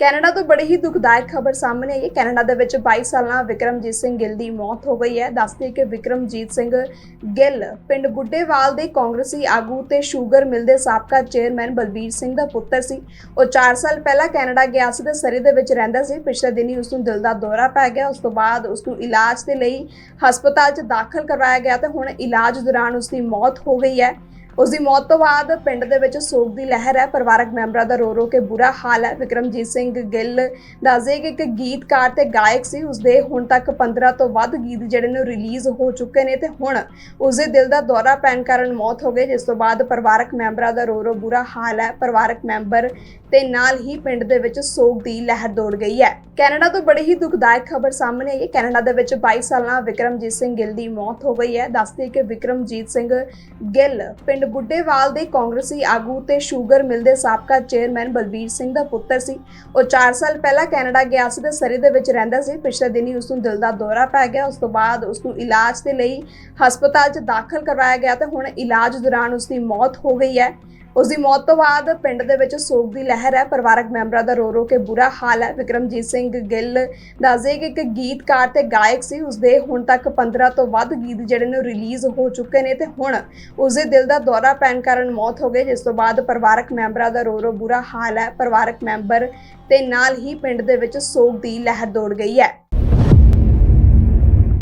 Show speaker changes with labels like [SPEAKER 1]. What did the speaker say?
[SPEAKER 1] Canada ਤੋਂ ਬੜੀ ਹੀ ਦੁਖਦਾਇਕ ਖਬਰ ਸਾਹਮਣੇ ਆਈ ਹੈ। ਕੈਨੇਡਾ ਦੇ ਵਿੱਚ 22 ਸਾਲਾਂ ਵਿਕਰਮਜੀਤ ਸਿੰਘ ਗਿੱਲ ਦੀ ਮੌਤ ਹੋ ਗਈ ਹੈ। ਦੱਸਦੇ ਕਿ ਵਿਕਰਮਜੀਤ ਸਿੰਘ ਗਿੱਲ ਪਿੰਡ ਬੁੱਢੇਵਾਲ ਦੇ ਕਾਂਗਰਸੀ ਆਗੂ ਤੇ ਸ਼ੂਗਰ ਮਿਲ ਦੇ ਸਾਬਕਾ ਚੇਅਰਮੈਨ ਬਲਬੀਰ ਸਿੰਘ ਦਾ ਪੁੱਤਰ ਸੀ। ਉਹ 4 ਸਾਲ ਪਹਿਲਾਂ ਕੈਨੇਡਾ ਗਿਆ ਸੀ ਤੇ ਸਰੀ ਦੇ ਵਿੱਚ ਰਹਿੰਦਾ ਸੀ। ਪਿਛਲੇ ਦਿਨੀ ਉਸ ਨੂੰ ਦਿਲ ਦਾ ਦੌਰਾ ਪੈ ਗਿਆ। ਉਸ ਤੋਂ ਬਾਅਦ ਉਸ ਨੂੰ ਇਲਾਜ ਦੇ ਲਈ ਹਸਪਤਾਲ 'ਚ ਦਾਖਲ ਕਰਵਾਇਆ ਗਿਆ ਤੇ ਹੁਣ ਇਲਾਜ ਦੌਰਾਨ ਉਸ ਦੀ ਮੌਤ ਹੋ ਗਈ ਹੈ। ਉਸ ਦੀ ਮੌਤ ਤੋਂ ਬਾਅਦ ਪਿੰਡ ਦੇ ਵਿੱਚ ਸੋਗ ਦੀ ਲਹਿਰ ਹੈ। ਪਰਿਵਾਰਕ ਮੈਂਬਰਾਂ ਦਾ ਰੋ ਰੋ ਕੇ ਬੁਰਾ ਹਾਲ ਹੈ। ਵਿਕਰਮਜੀਤ ਸਿੰਘ ਗਿੱਲ ਦੱਸਦੇ ਕਿ ਇੱਕ ਗੀਤਕਾਰ ਤੇ ਗਾਇਕ ਸੀ। ਉਸਦੇ ਹੁਣ ਤੱਕ 15 ਤੋਂ ਵੱਧ ਗੀਤ ਜਿਹੜੇ ਨੇ ਰਿਲੀਜ਼ ਹੋ ਚੁੱਕੇ ਨੇ ਤੇ ਹੁਣ ਉਸਦੇ ਦਿਲ ਦਾ ਦੌਰਾ ਪੈਣ ਕਾਰਨ ਮੌਤ ਹੋ ਗਈ, ਜਿਸ ਤੋਂ ਬਾਅਦ ਪਰਿਵਾਰਕ ਮੈਂਬਰਾਂ ਦਾ ਰੋ ਰੋ ਬੁਰਾ ਹਾਲ ਹੈ। ਪਰਿਵਾਰਕ ਮੈਂਬਰ ਤੇ ਨਾਲ ਹੀ ਪਿੰਡ ਦੇ ਵਿੱਚ ਸੋਗ ਦੀ ਲਹਿਰ ਦੌੜ ਗਈ ਹੈ। ਕੈਨੇਡਾ ਤੋਂ ਬੜੀ ਹੀ ਦੁਖਦਾਇਕ ਖਬਰ ਸਾਹਮਣੇ ਆਈ ਹੈ। ਕੈਨੇਡਾ ਦੇ ਵਿੱਚ 22 ਸਾਲਾਂ ਵਿਕਰਮਜੀਤ ਸਿੰਘ ਗਿੱਲ ਦੀ ਮੌਤ ਹੋ ਗਈ ਹੈ। ਦੱਸਦੇ ਕਿ ਵਿਕਰਮਜੀਤ ਸਿੰਘ ਗਿੱਲ ਪਿੰਡ ਬੁੱਢੇਵਾਲ ਦੇ ਕਾਂਗਰਸੀ ਆਗੂ ਤੇ ਸ਼ੂਗਰ ਮਿਲ ਦੇ ਸਾਬਕਾ ਚੇਅਰਮੈਨ ਬਲਬੀਰ ਸਿੰਘ ਦਾ ਪੁੱਤਰ ਸੀ। ਉਹ 4 ਸਾਲ ਪਹਿਲਾਂ ਕੈਨੇਡਾ ਗਿਆ ਸੀ ਤੇ ਸਰੀ ਦੇ ਵਿੱਚ ਰਹਿੰਦਾ ਸੀ। ਪਿਛਲੇ ਦਿਨੀ ਉਸ ਨੂੰ ਦਿਲ ਦਾ ਦੌਰਾ ਪੈ ਗਿਆ। ਉਸ ਤੋਂ ਬਾਅਦ ਉਸ ਨੂੰ ਇਲਾਜ ਦੇ ਲਈ ਹਸਪਤਾਲ 'ਚ ਦਾਖਲ ਕਰਵਾਇਆ ਗਿਆ ਤੇ ਹੁਣ ਇਲਾਜ ਦੌਰਾਨ ਉਸ ਦੀ ਮੌਤ ਹੋ ਗਈ ਹੈ। ਉਸ ਦੀ ਮੌਤ ਤੋਂ ਬਾਅਦ ਪਿੰਡ ਦੇ ਵਿੱਚ ਸੋਗ ਦੀ ਲਹਿਰ ਹੈ। ਪਰਿਵਾਰਕ ਮੈਂਬਰਾਂ ਦਾ ਰੋ ਰੋ ਕੇ ਬੁਰਾ ਹਾਲ ਹੈ। ਵਿਕਰਮਜੀਤ ਸਿੰਘ ਗਿੱਲ ਦੱਸਦੇ ਕਿ ਇੱਕ ਗੀਤਕਾਰ ਤੇ ਗਾਇਕ ਸੀ। ਉਸਦੇ ਹੁਣ ਤੱਕ 15 ਤੋਂ ਵੱਧ ਗੀਤ ਜਿਹੜੇ ਨੇ ਰਿਲੀਜ਼ ਹੋ ਚੁੱਕੇ ਨੇ ਤੇ ਹੁਣ ਉਸਦੇ ਦਿਲ ਦਾ ਦੌਰਾ ਪੈਣ ਕਾਰਨ ਮੌਤ ਹੋ ਗਈ। ਜਿਸ ਤੋਂ ਬਾਅਦ ਪਰਿਵਾਰਕ ਮੈਂਬਰਾਂ ਦਾ ਰੋ ਰੋ ਬੁਰਾ ਹਾਲ ਹੈ। ਪਰਿਵਾਰਕ ਮੈਂਬਰ ਤੇ ਨਾਲ ਹੀ ਪਿੰਡ ਦੇ ਵਿੱਚ ਸੋਗ ਦੀ ਲਹਿਰ ਦੌੜ ਗਈ ਹੈ।